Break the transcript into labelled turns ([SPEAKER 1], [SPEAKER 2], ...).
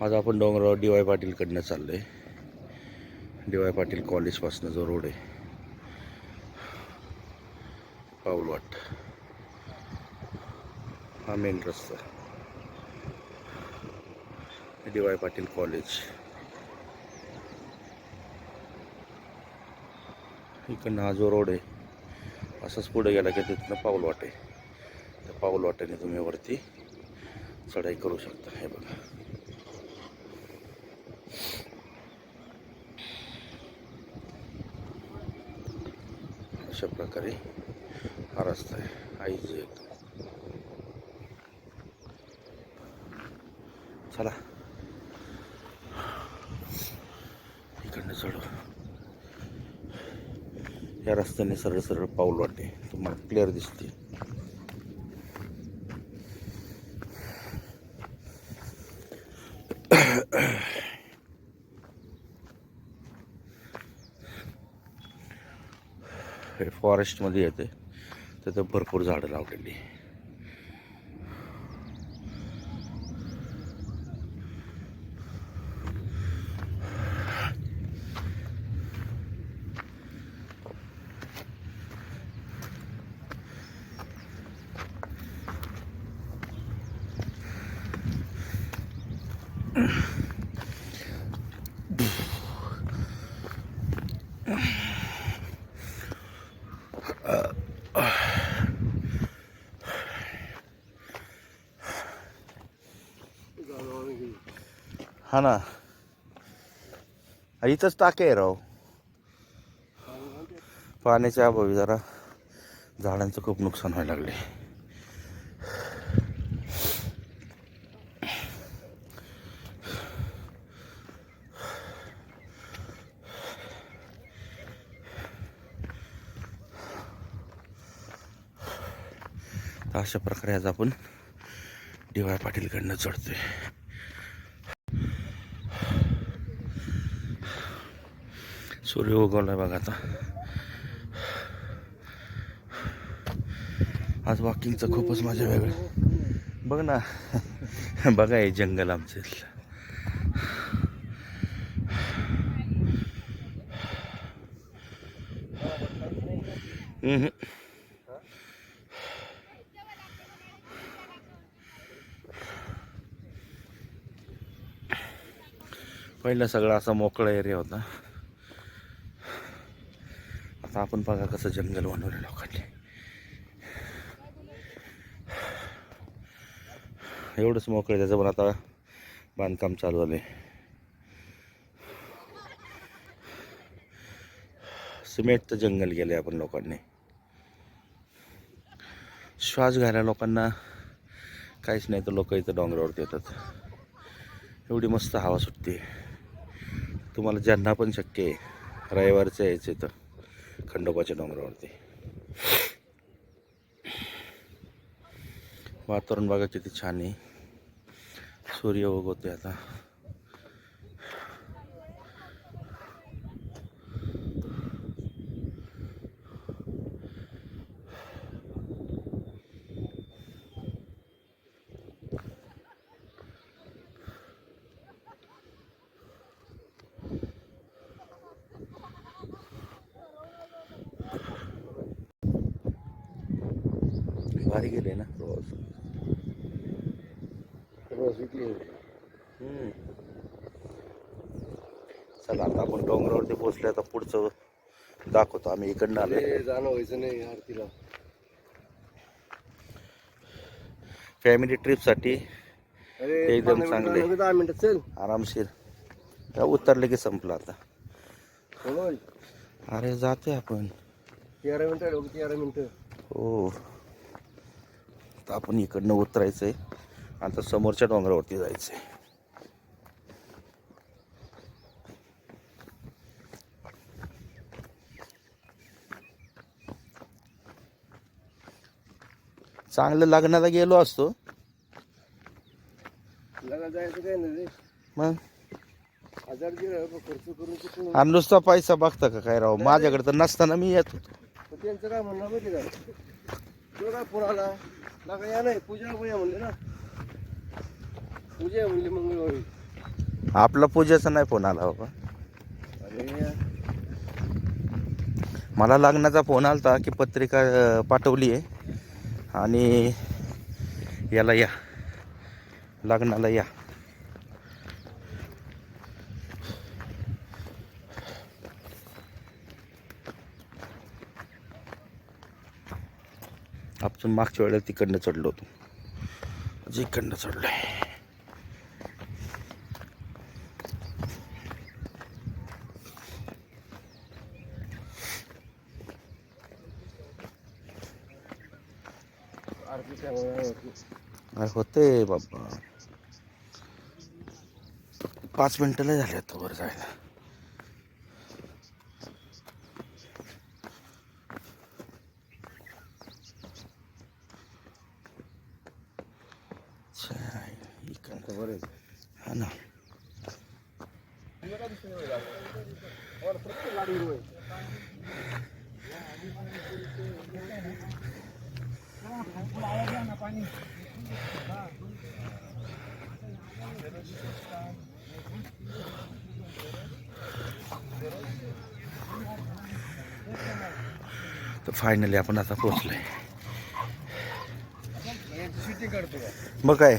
[SPEAKER 1] आज आपण डोंगरावर डी वाय पाटीलकडनं चाललो आहे डी वाय पाटील कॉलेजपासनं जो रोड आहे. पाऊलवाट हा मेन रस्ता. D Y Patil college. इकडनं हा जो रोड आहे असंच पुढे गेला की तिथनं पाऊलवाट आहे त्या पाऊलवाटेने तुम्ही वरती चढाई करू शकता. हे बघा. अशा प्रकारे हा रस्ता आहे. आईज एकदम चला. इकडनं चढू. या रस्त्याने सरळ सरळ पाऊल वाटे. तुम्हाला क्लिअर दिसते हे फॉरेस्टमध्ये येते. तिथं भरपूर झाडं लावलेली. हा ना. हा, इथंच टाके आहे राव. पाण्याच्या अभावी जरा झाडांचं खूप नुकसान व्हायला लागले. अशा प्रकारे आज आपण डी वाय पाटीलकडनं चढतोय. सूर्य उगवलाय बघा आता. आज वॉकिंगचं खूपच मजा वेगळं. बघ ना. बघा हे जंगल आमचं इथलं. हम्म. पहिला सगळा असा मोकळा एरिया होता. आता आपण बघा कसं जंगल बनवलं लोकांनी. एवढंच मोकळं त्याचं पण आता बांधकाम चालू झालंय. सिमेंटचं जंगल गेले आपण लोकांनी. श्वास घ्यायला लोकांना काहीच नाही तर लोक इथं डोंगरावरती येतात. एवढी मस्त हवा सुटते. तुम्हाला ज्यांना पण शक्य आहे रविवारचं यायचं इथं. खंडोबाच्या डोंगरावरती. वातावरण बघा किती छान आहे. सूर्य उगवते आता. भारी गेले ना. रोज. हम्म. चला आता आपण डोंगरावरती पोहोचले आता पुढचं दाखवतो. आम्ही इकडनं आले
[SPEAKER 2] जाणं व्हायचं नाही आरतीला
[SPEAKER 1] फॅमिली ट्रिपसाठी
[SPEAKER 2] अरे
[SPEAKER 1] एकदम चांगले.
[SPEAKER 2] दहा मिनिटं चल.
[SPEAKER 1] आरामशीर. त्या उतरले की संपलं आता.
[SPEAKER 2] बोल
[SPEAKER 1] अरे जाते आपण.
[SPEAKER 2] तेरा मिनिटं लोक तेरा मिनिटं.
[SPEAKER 1] हो. तर आपण इकडनं उतरायचंय. आता समोरच्या डोंगरावरती जायचंय. चांगलं लग्नाला गेलो असतो.
[SPEAKER 2] जायचं
[SPEAKER 1] मग? आणि नुसता पैसा बघता का काय राव? माझ्याकडे तर नसताना मी येत होतो.
[SPEAKER 2] त्यांचं काय म्हणणं माहिती का? तो काय फोन आला लगा या नाही पूजा बघूया म्हणले ना पूजा म्हणली मंगळवारी
[SPEAKER 1] आपला पूजेचा नाही फोन आला हो बाबा
[SPEAKER 2] अरे
[SPEAKER 1] मला लग्नाचा फोन आला होता की पत्रिका पाठवली आहे आणि याला या. लग्नाला या. आपण मागच्या वेळेला तिकडनं चढलो होतो. इकडनं चढलो
[SPEAKER 2] आहे काय
[SPEAKER 1] अरे होते बाबा? पाच मिनटं लय झाले आता वर जायला. छे, इकडं.
[SPEAKER 2] खबर आहे
[SPEAKER 1] हा ना तर फायनली आपण आता पोचलोय मग काय?